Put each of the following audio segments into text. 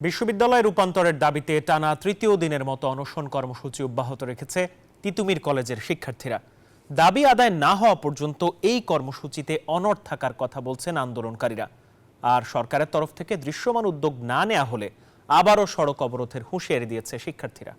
বিশ্ববিদ্যালয় রূপান্তরের দাবিতে টানা তৃতীয় দিনের মতো অনশন কর্মসূচি অব্যাহত রেখেছে তিতুমির কলেজের শিক্ষার্থীরা। দাবি আদায় না হওয়া পর্যন্ত এই কর্মসূচিতে অনর থাকার কথা বলছেন আন্দোলনকারীরা। আর সরকারের তরফ থেকে দৃশ্যমান উদ্যোগ না নেওয়া হলে আবারও সড়ক অবরোধের হুঁশিয়ারি দিয়েছে শিক্ষার্থীরা।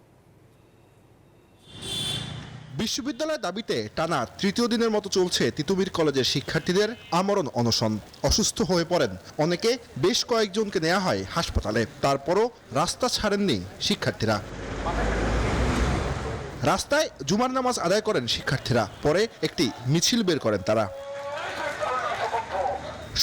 বিশ্ববিদ্যালয়ের দাবিতে টানা তৃতীয় দিনের মতো চলছে তিতুমির কলেজের শিক্ষার্থীদের আমরণ অনশন। অসুস্থ হয়ে পড়েন অনেকে, বেশ কয়েকজনকে নেওয়া হয় হাসপাতালে। তারপরও রাস্তা ছাড়েননি শিক্ষার্থীরা। রাস্তায় জুমার নামাজ আদায় করেন শিক্ষার্থীরা। পরে একটি মিছিল বের করেন তারা।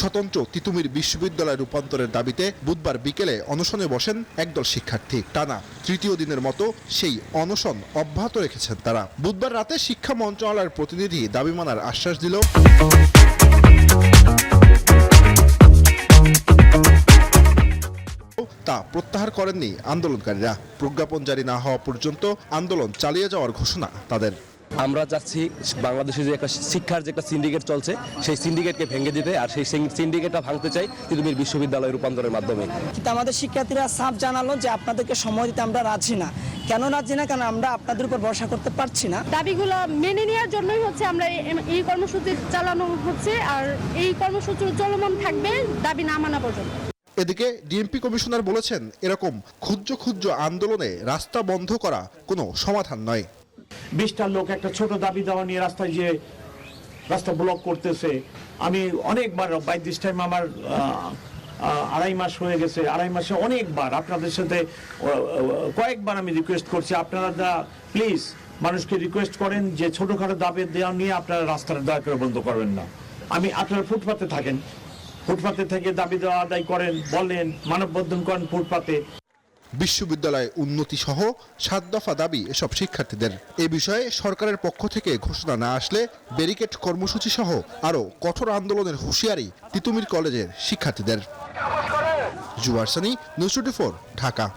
স্বতন্ত্র তিতুমির বিশ্ববিদ্যালয় রূপান্তরের দাবিতে বুধবার বিকেলে অনশনে বসেন একদল শিক্ষার্থী। টানা তৃতীয় দিনের মতো সেই অনশন অব্যাহত রেখেছেন তারা। বুধবার রাতে শিক্ষা মন্ত্রণালয়ের প্রতিনিধি দাবি মানার আশ্বাস দিল। তা প্রত্যাহার করেননি আন্দোলনকারীরা। প্রজ্ঞাপন জারি না হওয়া পর্যন্ত আন্দোলন চালিয়ে যাওয়ার ঘোষণা তাদের। আমরা চাচ্ছি বাংলাদেশে যে একটা শিক্ষার যে একটা সিন্ডিকেট চলছে সেই সিন্ডিকেটকে ভেঙে দিতে আর সেই সিন্ডিকেটটা ভাঙতে চাই তিতুমির বিশ্ববিদ্যালয় রূপান্তরের মাধ্যমে। কিন্তু আমাদের শিক্ষার্থীরা সাফ জানালো যে আপনাদেরকে সময় দিতে আমরা রাজি না। কেন রাজি না? কারণ আমরা আপনাদের উপর ভরসা করতে পারছি না। দাবিগুলো মেনে নেওয়ার জন্যই হচ্ছে আমরা এই- এই কর্মসূচি চালানো হচ্ছে আর এই কর্মসূচি চলমান থাকবে দাবি না মানা পর্যন্ত। এদিকে ডিএমপি কমিশনার বলেছেন এরকম ক্ষুদ্র ক্ষুদ্র আন্দোলনে রাস্তা বন্ধ করা কোনো সমাধান নয়। বিশটা লোক একটা ছোট দাবি দেওয়া নিয়ে রাস্তায় যে রাস্তা ব্লক করতেছে। আমি অনেকবার বাই দিস টাইম আমার আড়াই মাস হয়ে গেছে, আড়াই মাসে অনেকবার আপনাদের সাথে কয়েকবার আমি রিকোয়েস্ট করছি, আপনারা দা প্লিজ মানুষকে রিকোয়েস্ট করেন যে ছোটখাটো দাবি দেওয়া নিয়ে আপনারা রাস্তাটা দয়া করে বন্ধ করবেন না। আমি আপনারা ফুটপাতে থাকেন, ফুটপাতে থেকে দাবি দেওয়া আদায় করেন, বলেন, মানববন্ধন করেন ফুটপাতে। বিশ্ববিদ্যালয়ে উন্নতি সহ সাত দফা দাবি এসব শিক্ষার্থীদের। এ বিষয়ে সরকারের পক্ষ থেকে ঘোষণা না আসলে ব্যারিকেড কর্মসূচি সহ আরও কঠোর আন্দোলনের হুঁশিয়ারি তিতুমির কলেজের শিক্ষার্থীদের। জুয়ারসানি নিউজ ঢাকা।